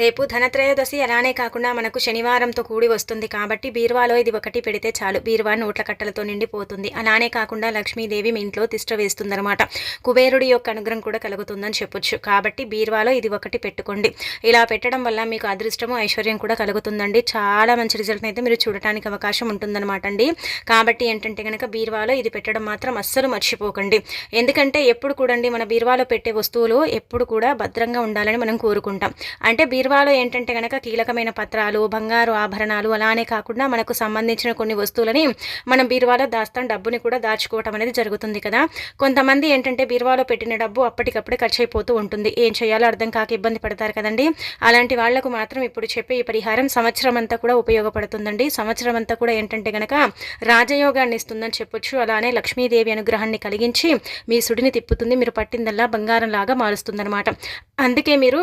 రేపు ధనత్రయోదశి అలానే కాకుండా మనకు శనివారంతో కూడి వస్తుంది కాబట్టి బీరువాలో ఇది ఒకటి పెడితే చాలు. బీరువా నోట్ల కట్టలతో నిండిపోతుంది. అలానే కాకుండా లక్ష్మీదేవి మీ ఇంట్లో తిష్ట వేస్తుందన్నమాట. కుబేరుడి యొక్క అనుగ్రహం కూడా కలుగుతుందని చెప్పొచ్చు. కాబట్టి బీరువాలో ఇది ఒకటి పెట్టుకోండి. ఇలా పెట్టడం వల్ల మీకు అదృష్టము ఐశ్వర్యం కూడా కలుగుతుందండి. చాలా మంచి రిజల్ట్ అయితే మీరు చూడటానికి అవకాశం ఉంటుందన్నమాట అండి. కాబట్టి ఏంటంటే కనుక బీరువాలో ఇది పెట్టడం మాత్రం అస్సలు మర్చిపోకండి. ఎందుకంటే ఎప్పుడు కూడండి మన బీరువాలో పెట్టే వస్తువులు ఎప్పుడు కూడా భద్రంగా ఉండాలని మనం కోరుకుంటాం. అంటే బీరువాలో ఏంటంటే కనుక కీలకమైన పత్రాలు బంగారు ఆభరణాలు అలానే కాకుండా మనకు సంబంధించిన కొన్ని వస్తువులని మనం బీరువాలో దాస్తాం డబ్బుని కూడా దాచుకోవటం అనేది జరుగుతుంది కదా. కొంతమంది ఏంటంటే బీరువాలో పెట్టిన డబ్బు అప్పటికప్పుడే ఖర్చు అయిపోతూ ఉంటుంది. ఏం చేయాలో అర్థం కాక ఇబ్బంది పడతారు కదండి. అలాంటి వాళ్ళకు మాత్రం ఇప్పుడు చెప్పే ఈ పరిహారం సంవత్సరం అంతా కూడా ఉపయోగపడుతుందండి. సంవత్సరం అంతా కూడా ఏంటంటే కనుక రాజయోగాన్ని ఇస్తుందని చెప్పొచ్చు. అలానే లక్ష్మీదేవి అనుగ్రహాన్ని కలిగించి మీ సుడిని తిప్పుతుంది. మీరు పట్టిందల్లా బంగారం లాగా మారుస్తుందన్నమాట. అందుకే మీరు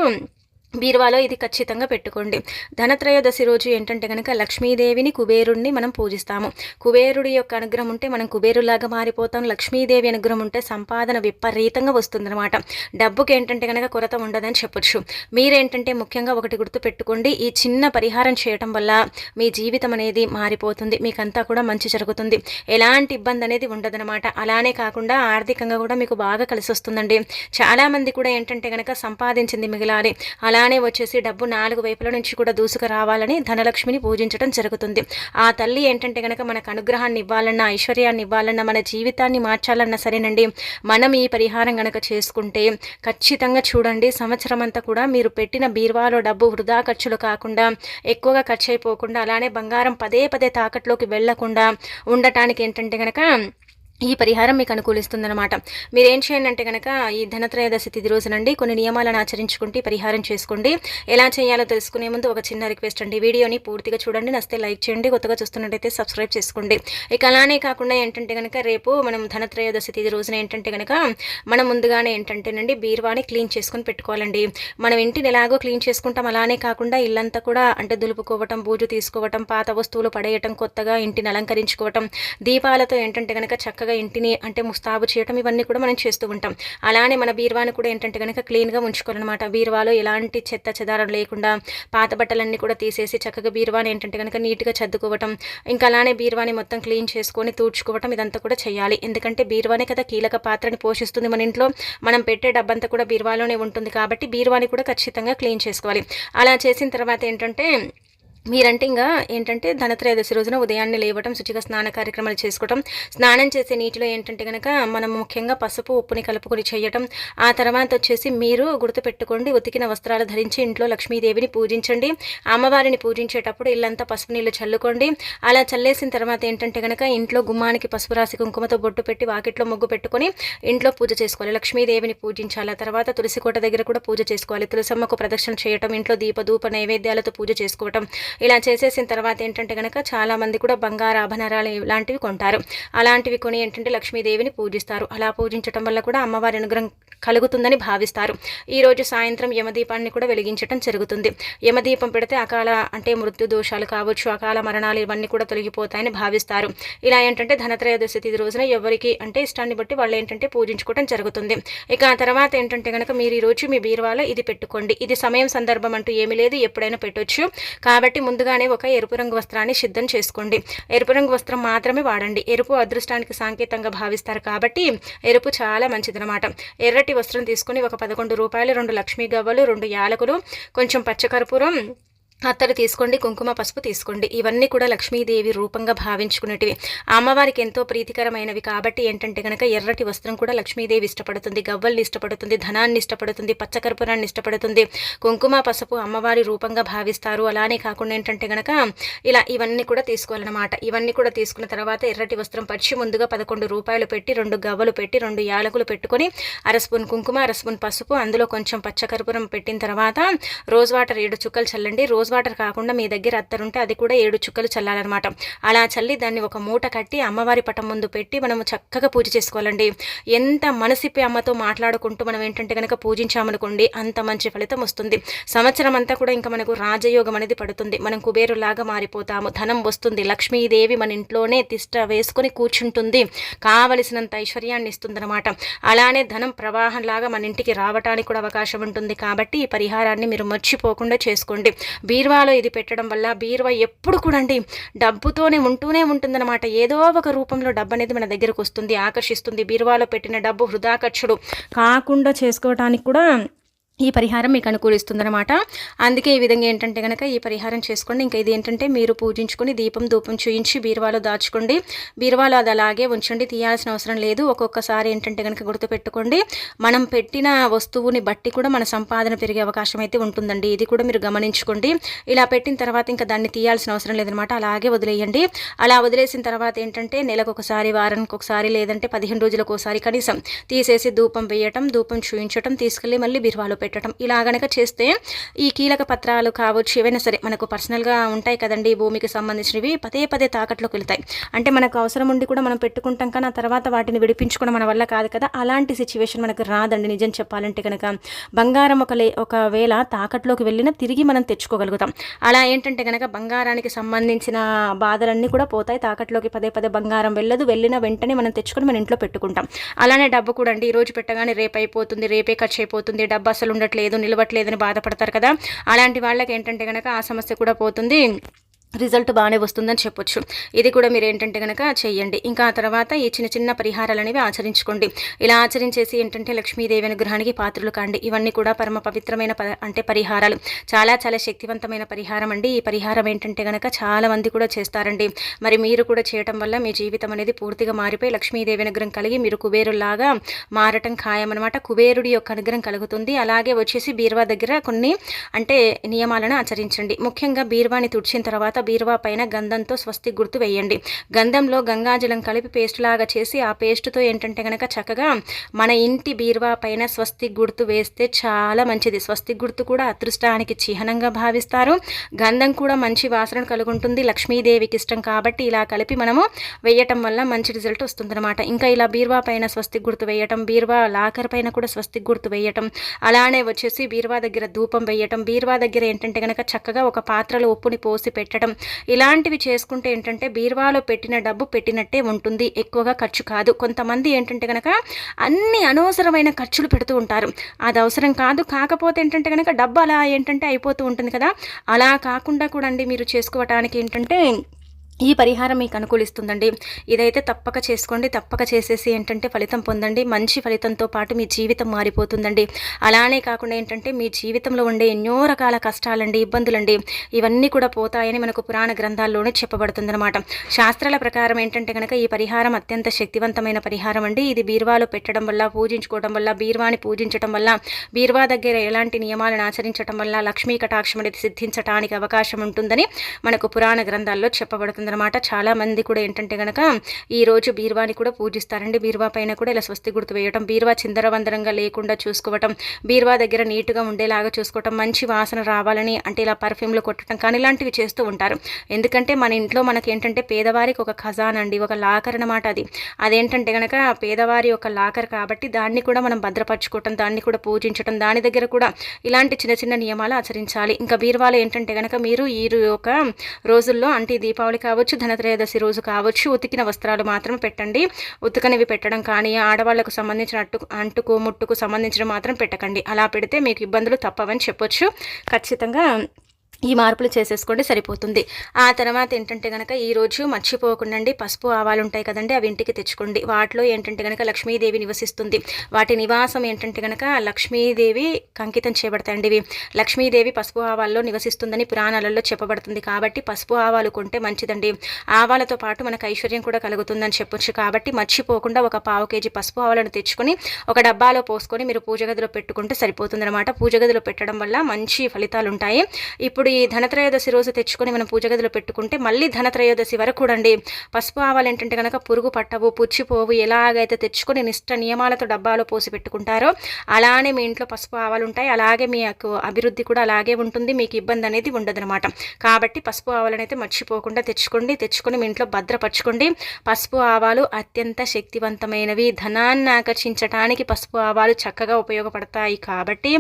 బీరువాలో ఇది ఖచ్చితంగా పెట్టుకోండి. ధనత్రయోదశి రోజు ఏంటంటే కనుక లక్ష్మీదేవిని కుబేరుణ్ణి మనం పూజిస్తాము. కుబేరుడి యొక్క అనుగ్రహం ఉంటే మనం కుబేరులాగా మారిపోతాం. లక్ష్మీదేవి అనుగ్రహం ఉంటే సంపాదన విపరీతంగా వస్తుందన్నమాట. డబ్బుకి ఏంటంటే కనుక కొరత ఉండదని చెప్పొచ్చు. మీరేంటంటే ముఖ్యంగా ఒకటి గుర్తు పెట్టుకోండి. ఈ చిన్న పరిహారం చేయటం వల్ల మీ జీవితం అనేది మారిపోతుంది. మీకంతా కూడా మంచి జరుగుతుంది. ఎలాంటి ఇబ్బంది అనేది ఉండదనమాట అలానే కాకుండా ఆర్థికంగా కూడా మీకు బాగా కలిసి వస్తుందండి చాలామంది కూడా ఏంటంటే కనుక సంపాదించింది మిగిలాలి. అలా అలానే వచ్చేసి డబ్బు నాలుగు వైపుల నుంచి కూడా దూసుకు రావాలని ధనలక్ష్మిని పూజించడం జరుగుతుంది. ఆ తల్లి ఏంటంటే కనుక మనకు అనుగ్రహాన్ని ఇవ్వాలన్నా ఐశ్వర్యాన్ని ఇవ్వాలన్నా మన జీవితాన్ని మార్చాలన్నా సరేనండి. మనం ఈ పరిహారం కనుక చేసుకుంటే ఖచ్చితంగా చూడండి సంవత్సరం అంతా కూడా మీరు పెట్టిన బీర్వాలో డబ్బు వృధా ఖర్చులు కాకుండా ఎక్కువగా ఖర్చు అయిపోకుండా అలానే బంగారం పదే పదే తాకట్లోకి వెళ్ళకుండా ఉండటానికి ఏంటంటే కనుక ఈ పరిహారం మీకు అనుకూలిస్తుందన్నమాట. మీరేం చేయండి అంటే కనుక ఈ ధనత్రయోదశి తిథి రోజునండి కొన్ని నియమాలను ఆచరించుకుంటే పరిహారం చేసుకోండి. ఎలా చేయాలో తెలుసుకునే ముందు ఒక చిన్న రిక్వెస్ట్ అండి. వీడియోని పూర్తిగా చూడండి నస్తే లైక్ చేయండి కొత్తగా చూస్తున్నట్టయితే సబ్స్క్రైబ్ చేసుకోండి. ఇక అలానే కాకుండా ఏంటంటే కనుక రేపు మనం ధనత్రయోదశి తిథి రోజున ఏంటంటే కనుక మనం ముందుగానే ఏంటంటేనండి బీరువాని క్లీన్ చేసుకొని పెట్టుకోవాలండి. మనం ఇంటిని ఎలాగో క్లీన్ చేసుకుంటాం అలానే కాకుండా ఇల్లంతా కూడా అంటే దులుపుకోవటం బూజు తీసుకోవటం పాత వస్తువులు పడేయటం కొత్తగా ఇంటిని అలంకరించుకోవటం దీపాలతో ఏంటంటే కనుక చక్కగా చక్కగా ఇంటిని అంటే ముస్తాబు చేయటం ఇవన్నీ కూడా మనం చేస్తూ ఉంటాం. అలానే మన బీరువాను కూడా ఏంటంటే కనుక క్లీన్గా ఉంచుకోవాలన్నమాట. బీరువాలో ఎలాంటి చెత్త చెదారం లేకుండా పాత బట్టలన్నీ కూడా తీసేసి చక్కగా బీరువాని ఏంటంటే కనుక నీట్గా చదువుకోవటం ఇంకా అలానే బీరువాని మొత్తం క్లీన్ చేసుకొని తూడ్చుకోవటం ఇదంతా కూడా చేయాలి. ఎందుకంటే బీరువానే కదా కీలక పాత్రని పోషిస్తుంది మన ఇంట్లో. మనం పెట్టే డబ్బంతా కూడా బీరువాలోనే ఉంటుంది కాబట్టి బీరువాని కూడా ఖచ్చితంగా క్లీన్ చేసుకోవాలి. అలా చేసిన తర్వాత ఏంటంటే మీరంటే ఇంకా ఏంటంటే ధనత్రయోదశి రోజున ఉదయాన్నే లేవటం శుచిగా స్నాన కార్యక్రమాలు చేసుకోవటం స్నానం చేసే నీటిలో ఏంటంటే కనుక మనం ముఖ్యంగా పసుపు ఉప్పుని కలుపుకొని చేయటం ఆ తర్వాత వచ్చేసి మీరు గుర్తుపెట్టుకోండి ఉతికిన వస్త్రాలు ధరించి ఇంట్లో లక్ష్మీదేవిని పూజించండి అమ్మవారిని పూజించేటప్పుడు ఇల్లంతా పసుపు నీళ్ళు చల్లుకోండి అలా చల్లేసిన తర్వాత ఏంటంటే కనుక ఇంట్లో గుమ్మానికి పసుపు రాసి కుంకుమతో బొట్టు పెట్టి వాకిట్లో ముగ్గు పెట్టుకొని ఇంట్లో పూజ చేసుకోవాలి. లక్ష్మీదేవిని పూజించాలి తర్వాత తులసి కోట దగ్గర కూడా పూజ చేసుకోవాలి. తులసమ్మకు ప్రదక్షిణ చేయటం ఇంట్లో దీప ధూప నైవేద్యాలతో పూజ చేసుకోవటం ఇలా చేసేసిన తర్వాత ఏంటంటే కనుక చాలామంది కూడా బంగారు ఆభరణాలు ఇలాంటివి కొంటారు. అలాంటివి కొని ఏంటంటే లక్ష్మీదేవిని పూజిస్తారు. అలా పూజించడం వల్ల కూడా అమ్మవారి అనుగ్రహం కలుగుతుందని భావిస్తారు. ఈరోజు సాయంత్రం యమదీపాన్ని కూడా వెలిగించడం జరుగుతుంది. యమదీపం పెడితే అకాల అంటే మృత్యు దోషాలు కావచ్చు అకాల మరణాలు ఇవన్నీ కూడా తొలగిపోతాయని భావిస్తారు. ఇలా ఏంటంటే ధనత్రయోదశి తిథి రోజున ఎవరికి అంటే ఇష్టాన్ని బట్టి వాళ్ళు ఏంటంటే పూజించుకోవడం జరుగుతుంది. ఇక ఆ తర్వాత ఏంటంటే కనుక మీరు ఈరోజు మీ బీరువాలో ఇది పెట్టుకోండి. ఇది సమయం సందర్భం అంటూ ఏమీ లేదు. ఎప్పుడైనా పెట్టొచ్చు. కాబట్టి ముందుగానే ఒక ఎరుపు రంగు వస్త్రాన్ని సిద్ధం చేసుకోండి. ఎరుపు రంగు వస్త్రం మాత్రమే వాడండి. ఎరుపు అదృష్టానికి సాంకేతంగా భావిస్తారు కాబట్టి ఎరుపు చాలా మంచిదనమాట ఎర్రటి వస్త్రం తీసుకుని ఒక పదకొండు రూపాయలు రెండు లక్ష్మీ గవ్వలు రెండు యాలకులు కొంచెం పచ్చకర్పూరం అత్తరు తీసుకోండి కుంకుమ పసుపు తీసుకోండి. ఇవన్నీ కూడా లక్ష్మీదేవి రూపంగా భావించుకునేటివి. అమ్మవారికి ఎంతో ప్రీతికరమైనవి కాబట్టి ఏంటంటే కనుక ఎర్రటి వస్త్రం కూడా లక్ష్మీదేవి ఇష్టపడుతుంది. గవ్వల్ని ఇష్టపడుతుంది ధనాన్ని ఇష్టపడుతుంది పచ్చకర్పూరాన్ని ఇష్టపడుతుంది. కుంకుమ పసుపు అమ్మవారి రూపంగా భావిస్తారు. అలానే కాకుండా ఏంటంటే కనుక ఇలా ఇవన్నీ కూడా తీసుకోవాలన్నమాట. ఇవన్నీ కూడా తీసుకున్న తర్వాత ఎర్రటి వస్త్రం పరిచి ముందుగా పదకొండు రూపాయలు పెట్టి రెండు గవ్వలు పెట్టి రెండు యాలకులు పెట్టుకొని అర స్పూన్ కుంకుమ అర స్పూన్ పసుపు అందులో కొంచెం పచ్చకర్పూరం పెట్టిన తర్వాత రోజ్ వాటర్ ఏడు చుక్కలు చల్లండి. రోజ్ రోజ్ వాటర్ కాకుండా మీ దగ్గర అత్తరు ఉంటే అది కూడా ఏడు చుక్కలు చల్లాలన్నమాట. అలా చల్లి దాన్ని ఒక మూట కట్టి అమ్మవారి పటం ముందు పెట్టి మనము చక్కగా పూజ చేసుకోవాలండి. ఎంత మనసిప్పి అమ్మతో మాట్లాడుకుంటూ మనం ఏంటంటే కనుక పూజించామనుకోండి అంత మంచి ఫలితం వస్తుంది. సంవత్సరం అంతా కూడా ఇంకా మనకు రాజయోగం అనేది పడుతుంది. మనం కుబేరులాగా మారిపోతాము. ధనం వస్తుంది. లక్ష్మీదేవి మన ఇంట్లోనే తిష్ట వేసుకొని కూర్చుంటుంది. కావలసినంత ఐశ్వర్యాన్ని ఇస్తుందన్నమాట. అలానే ధనం ప్రవాహంలాగా మన ఇంటికి రావటానికి కూడా అవకాశం ఉంటుంది. కాబట్టి ఈ పరిహారాన్ని మీరు మర్చిపోకుండా చేసుకోండి. బీరువాలో ఇది పెట్టడం వల్ల బీరువా ఎప్పుడు కూడా అండి డబ్బుతోనే ఉంటూనే ఉంటుందన్నమాట. ఏదో ఒక రూపంలో డబ్బు అనేది మన దగ్గరకు వస్తుంది ఆకర్షిస్తుంది. బీరువాలో పెట్టిన డబ్బు వృధా కాకుండా చేసుకోవడానికి కూడా ఈ పరిహారం మీకు అనుకూలిస్తుందన్నమాట. అందుకే ఈ విధంగా ఏంటంటే కనుక ఈ పరిహారం చేసుకోండి. ఇంకా ఇది ఏంటంటే మీరు పూజించుకొని దీపం ధూపం చూయించి బీరువాలో దాచుకోండి. బీరువాలో అది అలాగే ఉంచండి. తీయాల్సిన అవసరం లేదు. ఒక్కొక్కసారి ఏంటంటే కనుక గుర్తుపెట్టుకోండి. మనం పెట్టిన వస్తువుని బట్టి కూడా మన సంపాదన పెరిగే అవకాశం అయితే ఉంటుందండి. ఇది కూడా మీరు గమనించుకోండి. ఇలా పెట్టిన తర్వాత ఇంకా దాన్ని తీయాల్సిన అవసరం లేదనమాట అలాగే వదిలేయండి. అలా వదిలేసిన తర్వాత ఏంటంటే నెలకు ఒకసారి వారానికి ఒకసారి లేదంటే పదిహేను రోజులకు ఒకసారి కనీసం తీసేసి ధూపం వేయటం ధూపం చూయించటం తీసుకెళ్ళి మళ్ళీ బీరువాలో పెట్టడం. ఇలా గనక చేస్తే ఈ కీలక పత్రాలు కావచ్చు ఏవైనా సరే మనకు పర్సనల్గా ఉంటాయి కదండి భూమికి సంబంధించినవి పదే పదే తాకట్లోకి వెళ్తాయి. అంటే మనకు అవసరం ఉండి కూడా మనం పెట్టుకుంటాం కానీ ఆ తర్వాత వాటిని విడిపించుకోవడం మన వల్ల కాదు కదా. అలాంటి సిచ్యువేషన్ మనకు రాదండి నిజం చెప్పాలంటే కనుక బంగారం ఒక లే ఒకవేళ తాకట్లోకి వెళ్ళినా తిరిగి మనం తెచ్చుకోగలుగుతాం. అలా ఏంటంటే కనుక బంగారానికి సంబంధించిన బాధలన్నీ కూడా పోతాయి. తాకట్లోకి పదే పదే బంగారం వెళ్ళదు. వెళ్ళిన వెంటనే మనం తెచ్చుకొని మన ఇంట్లో పెట్టుకుంటాం. అలానే డబ్బు కూడా అండి ఈరోజు రోజు పెట్టగానే రేపు అయిపోతుంది రేపే ఖర్చు అయిపోతుంది డబ్బు అసలు ఉండట్లేదు నిలవట్లేదని బాధపడతారు కదా. అలాంటి వాళ్ళకి ఏంటంటే కనుక ఆ సమస్య కూడా పోతుంది. రిజల్ట్ బాగానే వస్తుందని చెప్పొచ్చు. ఇది కూడా మీరు ఏంటంటే కనుక చేయండి ఇంకా ఆ తర్వాత ఈ చిన్న చిన్న పరిహారాలు అనేవి ఆచరించుకోండి. ఇలా ఆచరించేసి ఏంటంటే లక్ష్మీదేవి అనుగ్రహానికి పాత్రలు కాండి. ఇవన్నీ కూడా పరమ పవిత్రమైన అంటే పరిహారాలు. చాలా చాలా శక్తివంతమైన పరిహారం అండి. ఈ పరిహారం ఏంటంటే కనుక చాలా మంది కూడా చేస్తారండి. మరి మీరు కూడా చేయటం వల్ల మీ జీవితం అనేది పూర్తిగా మారిపోయి లక్ష్మీదేవి అనుగ్రహం కలిగి మీరు కుబేరులాగా మారటం ఖాయం అనమాట కుబేరుడి యొక్క అనుగ్రహం కలుగుతుంది. అలాగే వచ్చేసి బీర్వా దగ్గర కొన్ని అంటే నియమాలను ఆచరించండి. ముఖ్యంగా బీర్వాని తుడిచిన తర్వాత బీరువా పైన గంధంతో స్వస్తి గుర్తు వేయండి. గంధంలో గంగాజలం కలిపి పేస్ట్ లాగా చేసి ఆ పేస్ట్తో ఏంటంటే కనుక చక్కగా మన ఇంటి బీరువా పైన స్వస్తి గుర్తు వేస్తే చాలా మంచిది. స్వస్తి గుర్తు కూడా అదృష్టానికి చిహ్నంగా భావిస్తారు. గంధం కూడా మంచి వాసన కలుగుంటుంది. లక్ష్మీదేవికి ఇష్టం కాబట్టి ఇలా కలిపి మనము వేయటం వల్ల మంచి రిజల్ట్ వస్తుందన్నమాట. ఇంకా ఇలా బీరువా పైన స్వస్తి గుర్తు వేయటం బీరువా లాకర్ పైన కూడా స్వస్తి గుర్తు వేయటం అలానే వచ్చేసి బీరువా దగ్గర ధూపం వేయటం బీరువా దగ్గర ఏంటంటే కనుక చక్కగా ఒక పాత్రలో ఉప్పుని పోసి పెట్టడం చేయడం ఇలాంటివి చేసుకుంటే ఏంటంటే బీరువాలో పెట్టిన డబ్బు పెట్టినట్టే ఉంటుంది. ఎక్కువగా ఖర్చు కాదు. కొంతమంది ఏంటంటే కనుక అన్ని అనవసరమైన ఖర్చులు పెడుతూ ఉంటారు. అది అవసరం కాదు. కాకపోతే ఏంటంటే కనుక డబ్బు అలా ఏంటంటే అయిపోతూ ఉంటుంది కదా. అలా కాకుండా కూడా అండి మీరు చేసుకోవటానికి ఏంటంటే ఈ పరిహారం మీకు అనుకూలిస్తుందండి. ఇదైతే తప్పక చేసుకోండి. తప్పక చేసేసి ఏంటంటే ఫలితం పొందండి. మంచి ఫలితంతో పాటు మీ జీవితం మారిపోతుందండి. అలానే కాకుండా ఏంటంటే మీ జీవితంలో ఉండే ఎన్నో రకాల కష్టాలండి ఇబ్బందులండి ఇవన్నీ కూడా పోతాయని మనకు పురాణ గ్రంథాల్లోనే చెప్పబడుతుందన్నమాట. శాస్త్రాల ప్రకారం ఏంటంటే కనుక ఈ పరిహారం అత్యంత శక్తివంతమైన పరిహారం అండి. ఇది బీర్వాలో పెట్టడం వల్ల పూజించుకోవడం వల్ల బీర్వాని పూజించడం వల్ల బీర్వా దగ్గర ఎలాంటి నియమాలను ఆచరించడం వల్ల లక్ష్మీ కటాక్షం అనేది సిద్ధించడానికి అవకాశం ఉంటుందని మనకు పురాణ గ్రంథాల్లో చెప్పబడుతుంది అనమాట చాలామంది కూడా ఏంటంటే కనుక ఈరోజు బీరువాని కూడా పూజిస్తారండి. బీరువా పైన కూడా ఇలా స్వస్తి గుర్తు వేయటం బీరువా చిందరవందరంగా లేకుండా చూసుకోవటం బీరువా దగ్గర నీట్గా ఉండేలాగా చూసుకోవటం మంచి వాసన రావాలని అంటే ఇలా పర్ఫ్యూమ్లు కొట్టడం కానీ ఇలాంటివి చేస్తూ ఉంటారు. ఎందుకంటే మన ఇంట్లో మనకి ఏంటంటే పేదవారికి ఒక ఖజాన్ అండి ఒక లాకర్ అనమాట అది. అదేంటంటే కనుక పేదవారి యొక్క లాకర్ కాబట్టి దాన్ని కూడా మనం భద్రపరచుకోవటం దాన్ని కూడా పూజించటం దాని దగ్గర కూడా ఇలాంటి చిన్న చిన్న నియమాలు ఆచరించాలి. ఇంకా బీరువాలో ఏంటంటే కనుక మీరు ఈ ఒక రోజుల్లో అంటే దీపావళి కావచ్చు కావచ్చు ధనత్రయోదశి రోజు కావచ్చు ఉతికిన వస్త్రాలు మాత్రం పెట్టండి. ఉతకనివి పెట్టడం కానీ ఆడవాళ్ళకు సంబంధించిన అట్టు అంటుకు ముట్టుకు సంబంధించిన మాత్రం పెట్టకండి. అలా పెడితే మీకు ఇబ్బందులు తప్పవని చెప్పొచ్చు. ఖచ్చితంగా ఈ మార్పులు చేసేసుకోండి సరిపోతుంది. ఆ తర్వాత ఏంటంటే కనుక ఈరోజు మర్చిపోకుండా పసుపు ఆవాలు ఉంటాయి కదండి అవి ఇంటికి తెచ్చుకోండి. వాటిలో ఏంటంటే కనుక లక్ష్మీదేవి నివసిస్తుంది. వాటి నివాసం ఏంటంటే కనుక లక్ష్మీదేవి కంకితం చేయబడతాయండి ఇవి లక్ష్మీదేవి పసుపు ఆవాల్లో నివసిస్తుందని పురాణాలలో చెప్పబడుతుంది కాబట్టి పసుపు ఆవాలు కొంటే మంచిదండి. ఆవాలతో పాటు మనకు ఐశ్వర్యం కూడా కలుగుతుందని చెప్పొచ్చు కాబట్టి మర్చిపోకుండా ఒక పావు కేజీ పసుపు ఆవాలను తెచ్చుకొని ఒక డబ్బాలో పోసుకొని మీరు పూజ గదిలో పెట్టుకుంటే సరిపోతుంది అనమాట పూజ గదిలో పెట్టడం వల్ల మంచి ఫలితాలు ఉంటాయి ఇప్పుడు ఇప్పుడు ఈ ధనత్రయోదశి రోజు తెచ్చుకొని మనం పూజ గదిలో పెట్టుకుంటే మళ్ళీ ధనత్రయోదశి వరకు కూడండి. పసుపు ఆవాలు ఏంటంటే కనుక పురుగు పట్టవు పుచ్చిపోవు ఎలాగైతే తెచ్చుకొని నిష్ట నియమాలతో డబ్బాలో పోసి పెట్టుకుంటారో అలానే మీ ఇంట్లో పసుపు ఆవాలు ఉంటాయి. అలాగే మీ అభివృద్ధి కూడా అలాగే ఉంటుంది. మీకు ఇబ్బంది అనేది ఉండదనమాట కాబట్టి పసుపు ఆవాలను అయితే మర్చిపోకుండా తెచ్చుకోండి. తెచ్చుకొని మీ ఇంట్లో భద్రపరచుకోండి. పసుపు ఆవాలు అత్యంత శక్తివంతమైనవి. ధనాన్ని ఆకర్షించడానికి పసుపు ఆవాలు చక్కగా ఉపయోగపడతాయి. కాబట్టి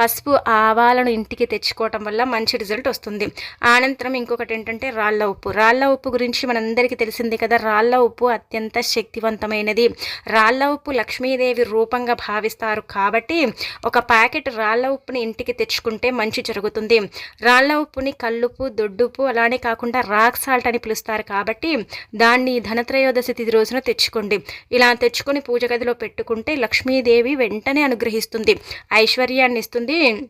పసుపు ఆవాలను ఇంటికి తెచ్చుకోవటం వల్ల మంచి రిజల్ట్ వస్తుంది. అనంతరం ఇంకొకటి ఏంటంటే రాళ్ళ ఉప్పు. రాళ్ళ ఉప్పు గురించి మనందరికీ తెలిసింది కదా రాళ్ళ ఉప్పు అత్యంత శక్తివంతమైనది. రాళ్ళ ఉప్పు లక్ష్మీదేవి రూపంగా భావిస్తారు కాబట్టి ఒక ప్యాకెట్ రాళ్ళ ఉప్పుని ఇంటికి తెచ్చుకుంటే మంచి జరుగుతుంది. రాళ్ళ ఉప్పుని కల్లుపు దొడ్డుపు అలానే కాకుండా రాక్ సాల్ట్ అని పిలుస్తారు కాబట్టి దాన్ని ధనత్రయోదశి తిథి రోజున తెచ్చుకోండి. ఇలా తెచ్చుకొని పూజ గదిలో పెట్టుకుంటే లక్ష్మీదేవి వెంటనే అనుగ్రహిస్తుంది. ఐశ్వర్యాన్ని ఇస్తుంది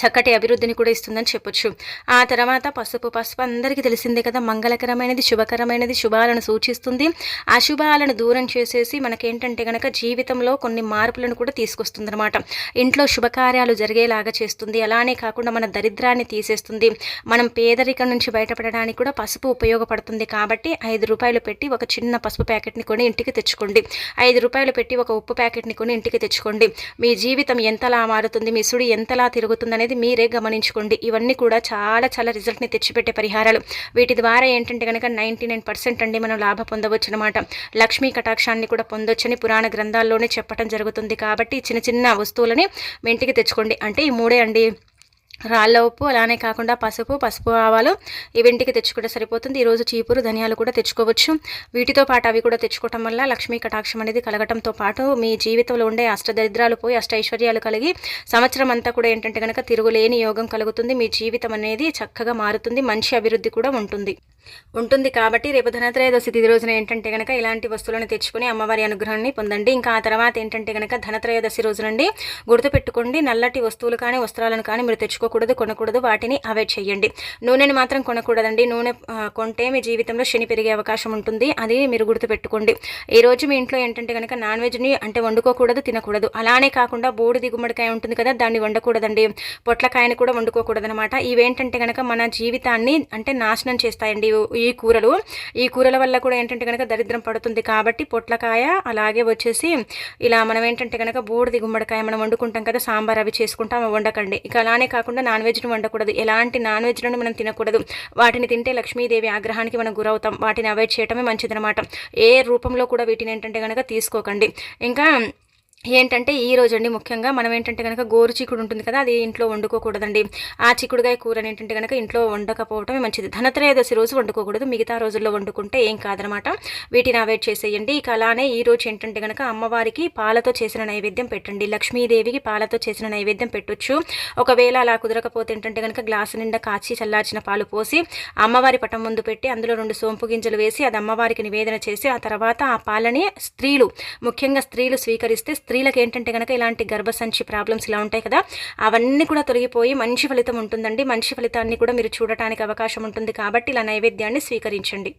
చక్కటి అభివృద్ధిని కూడా ఇస్తుందని చెప్పొచ్చు. ఆ తర్వాత పసుపు పసుపు అందరికీ తెలిసిందే కదా మంగళకరమైనది శుభకరమైనది శుభాలను సూచిస్తుంది. అశుభాలను దూరం చేసేసి మనకేంటంటే కనుక జీవితంలో కొన్ని మార్పులను కూడా తీసుకొస్తుంది అనమాట ఇంట్లో శుభకార్యాలు జరిగేలాగా చేస్తుంది. అలానే కాకుండా మన దరిద్రాన్ని తీసేస్తుంది. మనం పేదరికం నుంచి బయటపడడానికి కూడా పసుపు ఉపయోగపడుతుంది కాబట్టి ఐదు రూపాయలు పెట్టి ఒక చిన్న పసుపు ప్యాకెట్ని కొని ఇంటికి తెచ్చుకోండి. ఐదు రూపాయలు పెట్టి ఒక ఉప్పు ప్యాకెట్ని కొని ఇంటికి తెచ్చుకోండి. మీ జీవితం ఎంతలా మారుతుంది? మీ సుడి ఎంతలా తిరుగుతుందని అనేది మీరే గమనించుకోండి. ఇవన్నీ కూడా చాలా చాలా రిజల్ట్ని తెచ్చిపెట్టే పరిహారాలు. వీటి ద్వారా ఏంటంటే కనుక నైంటీ నైన్ పర్సెంట్ అండి మనం లాభ పొందవచ్చు అనమాట లక్ష్మీ కటాక్షాన్ని కూడా పొందొచ్చని పురాణ గ్రంథాల్లోనే చెప్పడం జరుగుతుంది. కాబట్టి చిన్న చిన్న వస్తువులని మీ ఇంటికి తెచ్చుకోండి. అంటే ఈ మూడే అండి. రాళ్ళ ఉప్పు అలానే కాకుండా పసుపు పసుపు ఆవాలు ఇవింటికి తెచ్చుకుంటే సరిపోతుంది. ఈరోజు చీపురు ధనియాలు కూడా తెచ్చుకోవచ్చు. వీటితో పాటు అవి కూడా తెచ్చుకోవటం వల్ల లక్ష్మీ కటాక్షం అనేది కలగటంతో పాటు మీ జీవితంలో ఉండే అష్టదరిద్రాలు పోయి అష్ట ఐశ్వర్యాలు కలిగి సంవత్సరం అంతా కూడా ఏంటంటే కనుక తిరుగులేని యోగం కలుగుతుంది. మీ జీవితం అనేది చక్కగా మారుతుంది. మంచి అభివృద్ధి కూడా ఉంటుంది. ఉంటుంది. కాబట్టి రేపు ధనత్రయోదశి తిథి రోజున ఏంటంటే కనుక ఇలాంటి వస్తువులను తెచ్చుకుని అమ్మవారి అనుగ్రహాన్ని పొందండి. ఇంకా ఆ తర్వాత ఏంటంటే కనుక ధనత్రయోదశి రోజునండి గుర్తుపెట్టుకోండి. నల్లటి వస్తువులు కానీ వస్త్రాలను కానీ మీరు తెచ్చుకోకూడదు కొనకూడదు. వాటిని అవాయిడ్ చేయండి. నూనెని మాత్రం కొనకూడదండి. నూనె కొంటే మీ జీవితంలో శని పెరిగే అవకాశం ఉంటుంది. అది మీరు గుర్తుపెట్టుకోండి. ఈ రోజు మీ ఇంట్లో ఏంటంటే కనుక నాన్ వెజ్ని అంటే వండుకోకూడదు తినకూడదు. అలానే కాకుండా బూడిది గుమ్మడికాయ ఉంటుంది కదా దాన్ని వండకూడదండి. పొట్లకాయని కూడా వండుకోకూడదు అనమాట ఇవేంటంటే కనుక మన జీవితాన్ని అంటే నాశనం చేస్తాయండి. ఈ కూరలు. ఈ కూరల వల్ల కూడా ఏంటంటే కనుక దరిద్రం పడుతుంది కాబట్టి పొట్లకాయ అలాగే వచ్చేసి ఇలా మనం ఏంటంటే కనుక బూడిది గుమ్మడికాయ మనం వండుకుంటాం కదా సాంబార్ అవి చేసుకుంటాం వండకండి. ఇక అలానే కాకుండా నాన్ వెజ్ను వండకూడదు. ఎలాంటి నాన్ వెజ్లను మనం తినకూడదు. వాటిని తింటే లక్ష్మీదేవి ఆగ్రహానికి మనం గురవుతాం. వాటిని అవాయిడ్ చేయటమే మంచిదనమాట ఏ రూపంలో కూడా వీటిని ఏంటంటే కనుక తీసుకోకండి. ఇంకా ఏంటంటే ఈ రోజు అండి ముఖ్యంగా మనం ఏంటంటే కనుక గోరు చిక్కుడు ఉంటుంది కదా అది ఇంట్లో వండుకోకూడదండి. ఆ చిక్కుడుగాయ కూర ఏంటంటే కనుక ఇంట్లో వండకపోవటమే మంచిది. ధనత్రయోదశి రోజు వండుకోకూడదు మిగతా రోజుల్లో వండుకుంటే ఏం కాదనమాట. వీటిని అవాయిడ్ చేసేయండి. ఇక అలానే ఈ రోజు ఏంటంటే కనుక అమ్మవారికి పాలతో చేసిన నైవేద్యం పెట్టండి. లక్ష్మీదేవికి పాలతో చేసిన నైవేద్యం పెట్టొచ్చు. ఒకవేళ అలా కుదరకపోతే ఏంటంటే కనుక గ్లాసు నిండా కాచి చల్లార్చిన పాలు పోసి అమ్మవారి పటం ముందు పెట్టి అందులో రెండు సోంపు గింజలు వేసి అది అమ్మవారికి నివేదన చేసి ఆ తర్వాత ఆ పాలని స్త్రీలు ముఖ్యంగా స్త్రీలు స్వీకరిస్తే స్త్రీలకు ఏంటంటే కనుక ఇలాంటి గర్భసంచి ప్రాబ్లమ్స్ ఇలా ఉంటాయి కదా అవన్నీ కూడా తొలగిపోయి మంచి ఫలితం ఉంటుందండి. మంచి ఫలితాన్ని కూడా మీరు చూడటానికి అవకాశం ఉంటుంది కాబట్టి ఇలా నైవేద్యాన్ని స్వీకరించండి.